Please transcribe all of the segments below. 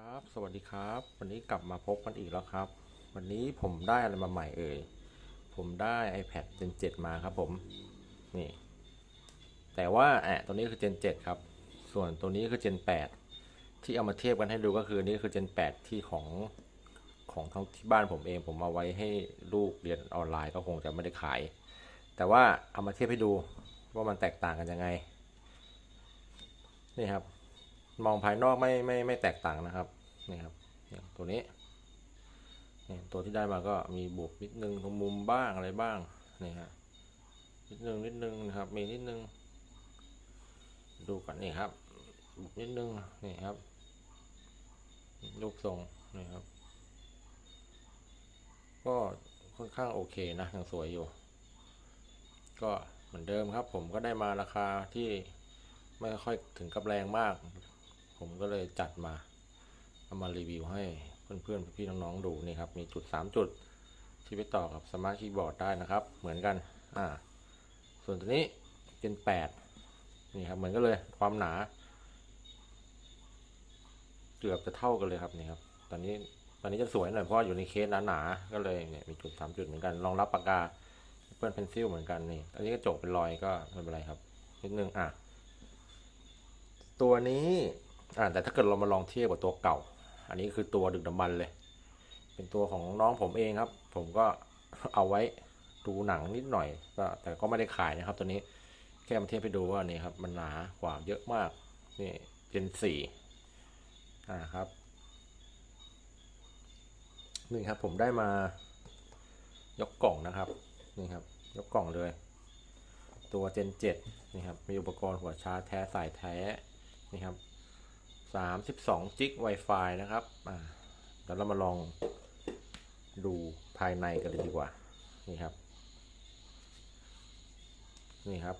ครับ สวัสดีครับ วันนี้กลับมาพบกันอีกแล้วครับ วันนี้ผมได้อะไรมาใหม่เอ่ย ผมได้ iPad Gen 7 มาครับผม นี่ แต่ว่าแอะตัวนี้คือ Gen 7 ครับ ส่วนตัวนี้คือ Gen 8 ที่เอามาเทียบกันให้ดูก็คือนี่คือ Gen 8 ที่ของของทั้งที่บ้านผมเอง ผมเอาไว้ให้ลูกเรียนออนไลน์ก็คงจะไม่ได้ขาย แต่ว่าเอามาเทียบให้ดูว่ามันแตกต่างกันยังไง นี่ครับ มองภายนอกไม่ไม่ไม่แตกต่างนะครับนี่ครับอย่างตัวนี้นี่ตัวที่ได้มาก็มีบุบนิดนึงตรงมุมบ้างอะไรบ้างนี่ฮะนิดนึงนิดนึงนะครับ มีนิดนึง ดูก่อนนี่ครับบุบนิดนึงนี่ครับรูปทรงนี่ครับ ก็ค่อนข้างโอเคนะยังสวยอยู่ ก็เหมือนเดิมครับ ผมก็ได้มาราคาที่ไม่ค่อยถึงกับแรงมาก ผมก็เลยจัดมาเอามารีวิวให้เพื่อนๆพี่น้องๆดูนี่ครับมีจุด 3 จุดที่ไปต่อกับสมาร์ทคีย์บอร์ดได้นะครับ เหมือนกันอ่าส่วนตัวนี้เป็น8นี่ครับเหมือนกันเลยความหนา เกือบจะเท่ากันเลยครับนี่ครับตอนนี้ตอนนี้จะสวยหน่อยเพราะว่าอยู่ในเคสหนาๆก็เลยเนี่ยมีจุด 3 จุดเหมือนกันรองรับปากกาเพื่อนเพนซิลเหมือนกันนี่อันนี้กระจกเป็นรอยก็ไม่เป็นไรครับนิดนึงอะตัวนี้ อ่าแต่ถ้าเกิดเรามาลองเทียบกับตัวเก่า อันนี้คือตัวดึกดำบรรเลย เป็นตัวของน้องผมเองครับ ผมก็เอาไว้ดูหนังนิดหน่อยก็แต่ก็ไม่ได้ขายนะครับ ตัวนี้แค่มาเทียบให้ดูว่านี่ครับ มันหนากว่าเยอะมากนี่เจนสี่อ่าครับนี่ครับผมได้มายกกล่องนะครับนี่ครับ ยกกล่องเลย ตัวเจนเจ็ดนี่ครับมีอุปกรณ์หัวชาร์จแท้สายแท้นี่ครับ สามสิบสองจิก Wi-Fi นะครับอ่าเดี๋ยวเรามาลองดูภายในกันเลยดีกว่า นี่ครับ นี่ครับ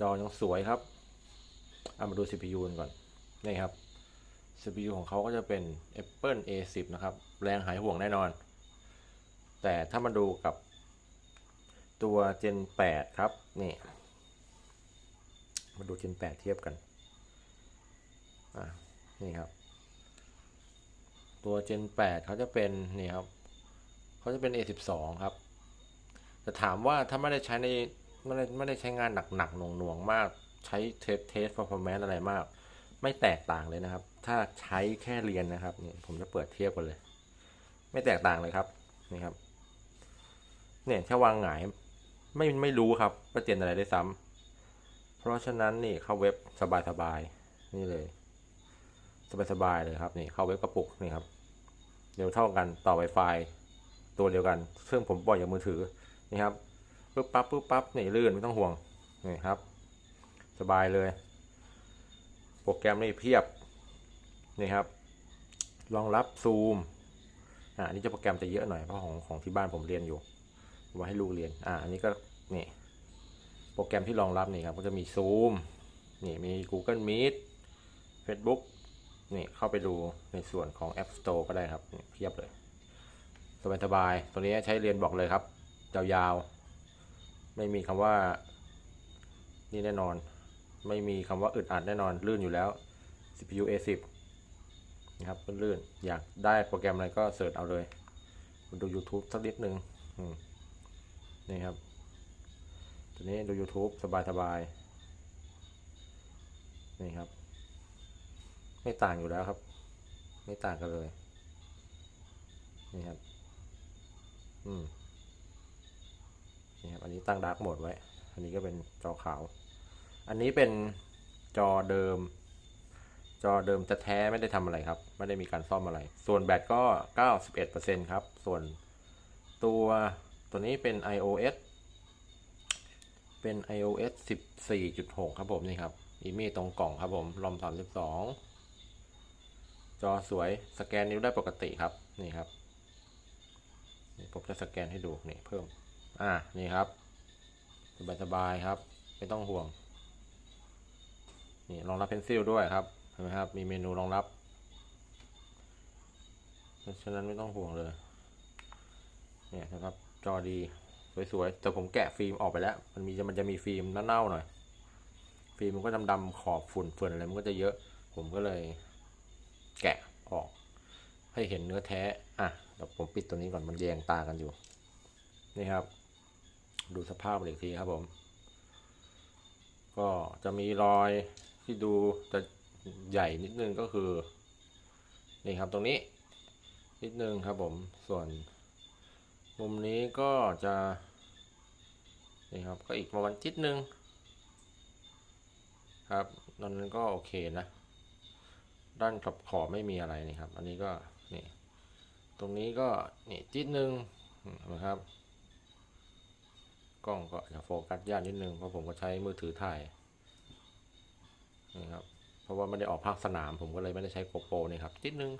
จอยังสวยครับเอามาดู CPU กันก่อน นี่ครับ CPU ของเขาก็จะเป็น Apple A10 นะครับ แรงหายห่วงแน่นอน แต่ถ้ามาดูกับตัว Gen 8 ครับ นี่ มาดู Gen 8 เทียบกัน นี่ครับ ตัว Gen 8เขาจะเป็นนี่ครับเขาจะเป็น A12 ครับแต่ถามว่าถ้าไม่ได้ใช้ในไม่ได้ไม่ได้ใช้งานหนักๆหน่วงๆมาก ใช้เทสเทส performance อะไรมาก ไม่แตกต่างเลยนะครับ ถ้าใช้แค่เรียนนะครับนี่ผมจะเปิดเทียบกันเลย ไม่แตกต่างเลยครับนี่ครับ เนี่ยแค่วางหงายไม่ไม่รู้ครับว่าเจนอะไรได้ซ้ำเพราะฉะนั้นนี่เข้าเว็บสบายๆนี่เลย สบายๆเลยครับนี่เข้าเว็บกระปุกนี่ครับเร็วเท่ากันต่อ Wi-Fi ตัวเดียวกันซึ่งผมปล่อยจากมือถือนี่ครับปึ๊บปั๊บปึ๊บปั๊บนี่ลื่นไม่ต้องห่วงนี่ครับ สบายเลย โปรแกรมนี่เพียบนี่ครับรองรับซูมอ่าอันนี้จะโปรแกรมจะเยอะหน่อยเพราะของของที่บ้านผมเรียนอยู่ไว้ให้ลูกเรียนอ่าอันนี้ก็นี่โปรแกรมที่รองรับนี่ครับก็จะมีซูมนี่มี Google Meet Facebook นี่เข้าไปดูในส่วนของ App Store ก็ได้ครับเพียบเลย สบายสบายๆตัวนี้ใช้เรียนบอกเลยครับ ยาวๆ ไม่มีคำว่า นี่แน่นอน ไม่มีคำว่าอึดอัดแน่นอน ลื่นอยู่แล้ว CPU A10 นะครับลื่นๆอยากได้โปรแกรมอะไรก็เสิร์ชเอาเลยมาดู YouTube สักนิดนึงนี่ครับ ตัวนี้ดู YouTube สบายๆนี่ครับ ไม่ต่างอยู่แล้วครับ ไม่ต่างกันเลย นี่ครับ อืม นี่ครับ อันนี้ตั้งดาร์กโหมดไว้ อันนี้ก็เป็นจอขาว อันนี้เป็นจอเดิม จอเดิมจะแท้ไม่ได้ทำอะไรครับ ไม่ได้มีการซ่อมอะไร ส่วนแบตก็ 91%ครับ ส่วนตัวตัวนี้เป็น iOS เป็น iOS 14.6 ครับผมนี่ครับ อีมีตรงกล่องครับผมรอม32 จอสวยสแกนนิ้วได้ปกติครับนี่ครับนี่ผมจะสแกนให้ดูนี่เพิ่มอ่านี่ครับสบายๆครับ ไม่ต้องห่วง นี่รองรับเพนซิลด้วยครับเห็นไหมครับ มีเมนูรองรับ เพราะฉะนั้นไม่ต้องห่วงเลย เนี่ยนะครับจอดีสวยๆแต่ผมแกะฟิล์มออกไปแล้ว มันมีมันจะมีฟิล์มเน่าๆหน่อย ฟิล์มมันก็ดำๆขอบฝุ่นเฟื่อนอะไรมันก็จะเยอะ ผมก็เลย แกะออก ให้เห็นเนื้อแท้ อะเดี๋ยวผมปิดตัวนี้ก่อนมันแยงตากันอยู่ นี่ครับ ดูสภาพอีกทีครับผม ก็จะมีรอยที่ดูจะใหญ่นิดนึงก็คือ นี่ครับตรงนี้ นิดนึงครับผม ส่วนมุมนี้ก็จะ นี่ครับก็อีกประมาณจิดนึง ครับตอนนั้นก็โอเคนะ ด้านขอบขอบไม่มีอะไรนี่ครับ อันนี้ก็นี่ตรงนี้ก็นี่จิดนึงนะครับกล้องก็จะโฟกัสยากนิดนึงเพราะผมก็ใช้มือถือถ่ายนี่ครับเพราะว่าไม่ได้ออกภาคสนาม ผมก็เลยไม่ได้ใช้โกโปรนี่ครับจิดนึง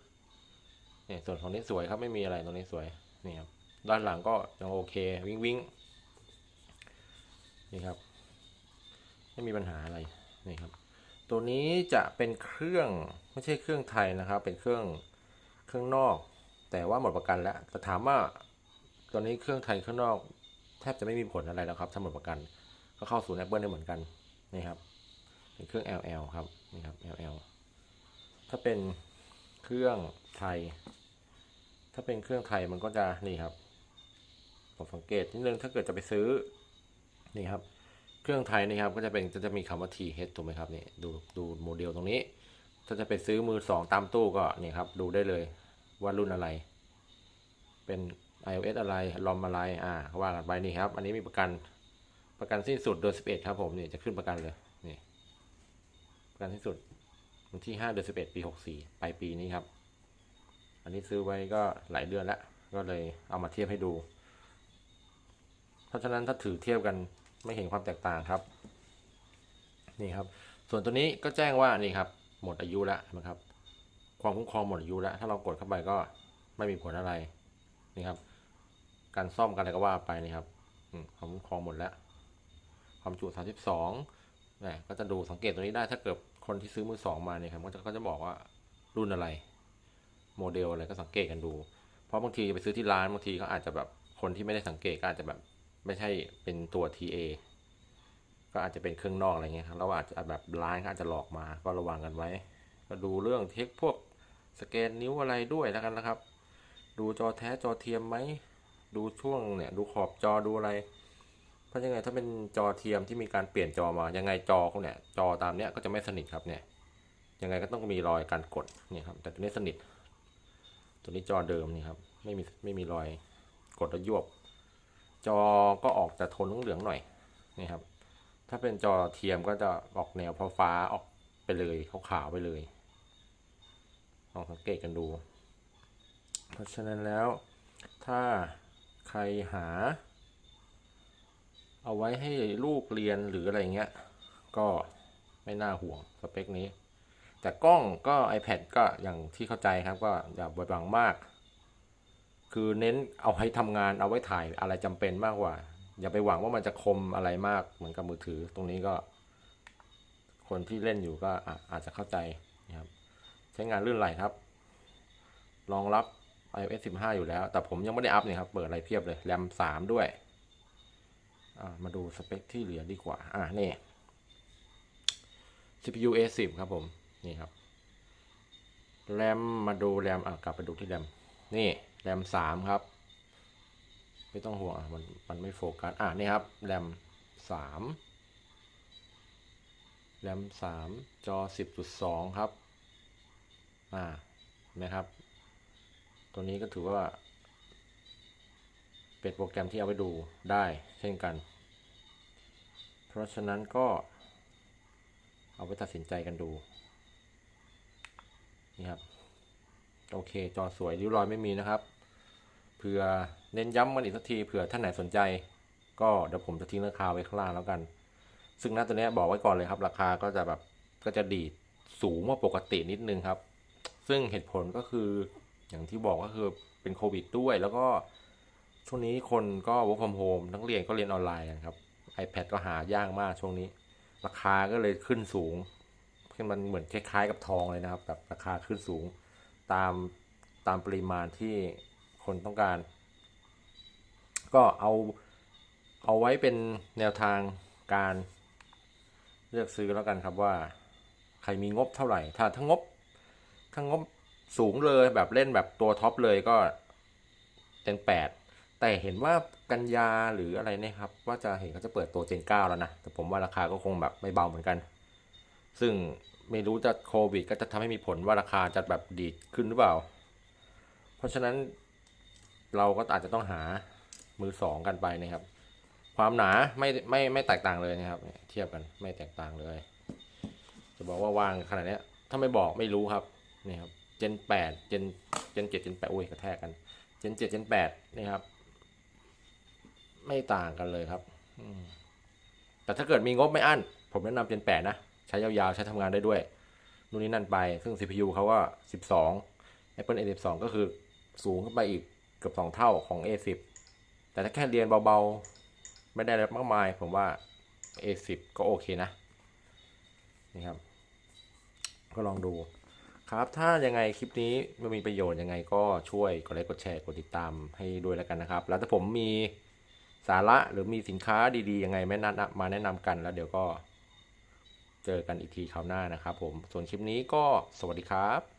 นี่ส่วนของนี้สวยครับไม่มีอะไรตรงนี้สวยนี่ครับด้านหลังก็ยังโอเควิ่งวิ่งนี่ครับ ไม่มีปัญหาอะไรนี่ครับ ตัวนี้จะเป็นเครื่องไม่ใช่เครื่องไทยนะครับ เป็นเครื่องเครื่องนอก แต่ว่าหมดประกันแล้วแต่ถามว่าตัวนี้เครื่องไทยเครื่องนอก แทบจะไม่มีผลอะไรแล้วครับถ้าหมดประกันก็เข้าสู่ Apple ได้เหมือนกันนี่ครับเป็นเครื่อง LL ครับนี่ครับ LL ถ้าเป็นเครื่องไทย ถ้าเป็นเครื่องไทยมันก็จะนี่ครับผมสังเกตนิดนึงถ้าเกิดจะไปซื้อนี่ครับ เครื่องไทยนี่ครับก็จะเป็นจะจะมีคำว่า TH ถูกไหมครับนี่ดูดูโมเดลตรงนี้ ถ้าจะไปซื้อมือสองตามตู้ก็นี่ครับดูได้เลยว่ารุ่นอะไร เป็น iOS อะไรลอมอะไรอ่าว่ากันไปนี่ครับ อันนี้มีประกันประกันสิ้นสุดเดือน11 ครับผมนี่จะขึ้นประกันเลยนี่ประกันสิ้นสุดวันที่5เดือน11 ปี 64ปลายปีนี้ครับ อันนี้ซื้อไว้ก็หลายเดือนแล้ว ก็เลยเอามาเทียบให้ดู เพราะฉะนั้นถ้าถือเทียบกัน ไม่เห็นความแตกต่างครับ นี่ครับ ส่วนตัวนี้ก็แจ้งว่านี่ครับ หมดอายุแล้วนะครับ ความคุ้มครองหมดอายุแล้ว ถ้าเรากดเข้าไปก็ไม่มีผลอะไรนี่ครับ การซ่อมกันอะไรก็ว่าไปนี่ครับความคุ้มครองหมดแล้ว ความจุ 32นี่ก็จะดูสังเกตตรงนี้ได้ถ้าเกิดคนที่ซื้อมือสองมาเนี่ยครับก็จะก็จะบอกว่ารุ่นอะไร โมเดลอะไรก็สังเกตกันดู เพราะบางทีไปซื้อที่ร้านบางทีก็อาจจะแบบคนที่ไม่ได้สังเกตก็อาจจะแบบ ไม่ใช่เป็นตัว TA ก็อาจจะเป็นเครื่องนอกอะไรเงี้ยครับแล้วอาจจะแบบร้านก็อาจจะหลอกมาก็ระวังกันไว้ ก็ดูเรื่องเทคพวกสแกนนิ้วอะไรด้วยแล้วกันนะครับ ดูจอแท้จอเทียมไหมดูช่วงเนี่ยดูขอบจอดูอะไร เพราะยังไงถ้าเป็นจอเทียมที่มีการเปลี่ยนจอมายังไงจอเขาเนี่ยจอตามเนี้ยก็จะไม่สนิทครับเนี่ยยังไงก็ต้องมีรอยการกดเนี่ยครับแต่ตัวนี้สนิท ตัวนี้จอเดิมนี่ครับไม่มีไม่มีรอยกดแล้วยวบ จอก็ออกจะโทนเหลืองๆหน่อยนี่ครับ ถ้าเป็นจอเทียมก็จะออกแนวฟ้าๆออกไปเลยขาวๆไปเลยลองสังเกตกันดู เพราะฉะนั้นแล้วถ้าใครหา เอาไว้ให้ลูกเรียนหรืออะไรเงี้ย ก็ไม่น่าห่วงสเปคนี้ แต่กล้องก็ iPad ก็อย่างที่เข้าใจครับก็อย่าบดบังมาก คือเน้นเอาให้ทำงานเอาไว้ถ่ายอะไรจำเป็นมากกว่า อย่าไปหวังว่ามันจะคมอะไรมากเหมือนกับมือถือ ตรงนี้ก็ คนที่เล่นอยู่ก็อะอาจจะเข้าใจนะครับ ใช้งานลื่นไหลครับรองรับ iOS 15 อยู่แล้ว แต่ผมยังไม่ได้อัพเนี่ยครับ เปิดอะไรเพียบเลย แรม 3 ด้วย มาดูสเปคที่เหลือดีกว่า อ่านี่ CPU A10 ครับผม นี่ครับ แรม มาดูแรม อะ กลับไปดูที่แรม นี่ แรม3ครับ ไม่ต้องห่วงมันมันไม่โฟกัส อะนี่ครับแรม3แรม3จอ10.2ครับ อ่านะครับ ตัวนี้ก็ถือว่า เป็นโปรแกรมที่เอาไปดูได้เช่นกัน เพราะฉะนั้นก็เอาไปตัดสินใจกันดู นี่ครับ โอเค จอสวยริ้วรอยไม่มีนะครับ เผื่อเน้นย้ำมันอีกสักทีเผื่อท่านไหนสนใจ ก็เดี๋ยวผมจะทิ้งราคาไว้ข้างล่างแล้วกัน ซึ่งหน้าตัวนี้บอกไว้ก่อนเลยครับ ราคาก็จะแบบก็จะดีดสูงกว่าปกตินิดนึงครับ ซึ่งเหตุผลก็คืออย่างที่บอกก็คือเป็นโควิดด้วย แล้วก็ช่วงนี้คนก็ work from home ทั้งเรียนก็เรียนออนไลน์กันครับ iPad ก็หายากมากช่วงนี้ ราคาก็เลยขึ้นสูงขึ้นมันเหมือนคล้ายๆกับทองเลยนะครับแบบราคาขึ้นสูงตามตามปริมาณที่ คนต้องการ ก็เอาเอาไว้เป็นแนวทางการเลือกซื้อแล้วกันครับว่า ใครมีงบเท่าไหร่ ถ้าทั้งงบถ้างบสูงเลยแบบเล่นแบบตัวท็อปเลยก็เจนแปดแต่เห็นว่ากันยาหรืออะไรเนี่ยครับ ว่าจะเห็นเขาจะเปิดตัวเจนเก้าแล้วนะ แต่ผมว่าราคาก็คงแบบไม่เบาเหมือนกัน ซึ่งไม่รู้จะโควิด ก็จะทำให้มีผลว่าราคาจะแบบดีดขึ้นหรือเปล่า เพราะฉะนั้น เราก็อาจจะต้องหามือสองกันไปนะครับ ความหนาไม่ไม่ไม่แตกต่างเลยนะครับ เทียบกันไม่แตกต่างเลย จะบอกว่าวางขนาดนี้ถ้าไม่บอกไม่รู้ครับนี่ครับเจนแปดเจนเจนเจ็ดเจนแปดโอ้ยกระแทกกันเจนเจ็ดเจนแปดนี่ครับ ไม่ต่างกันเลยครับแต่ถ้าเกิดมีงบไม่อั้น ผมแนะนำเจนแปดนะใช้ยาวๆ ใช้ทำงานได้ด้วยนู่นนี่นั่นไป ซึ่ง CPU เขาก็ 12 Apple A12 ก็คือสูงขึ้นไปอีก เกือบ2เท่าของ A10 แต่ถ้าแค่เรียนเบาๆ ไม่ได้อะไรมากมาย ผมว่า A10 ก็โอเคนะ นี่ครับ ก็ลองดูครับ ถ้ายังไงคลิปนี้มันมีประโยชน์ยังไงก็ช่วยกดไลค์กดแชร์กดติดตามให้ด้วยแล้วกันนะครับ แล้วถ้าผมมีสาระหรือมีสินค้าดีๆยังไงไม่นัดมาแนะนำกันแล้วเดี๋ยวก็เจอกันอีกทีคราวหน้านะครับผม ส่วนคลิปนี้ก็สวัสดีครับ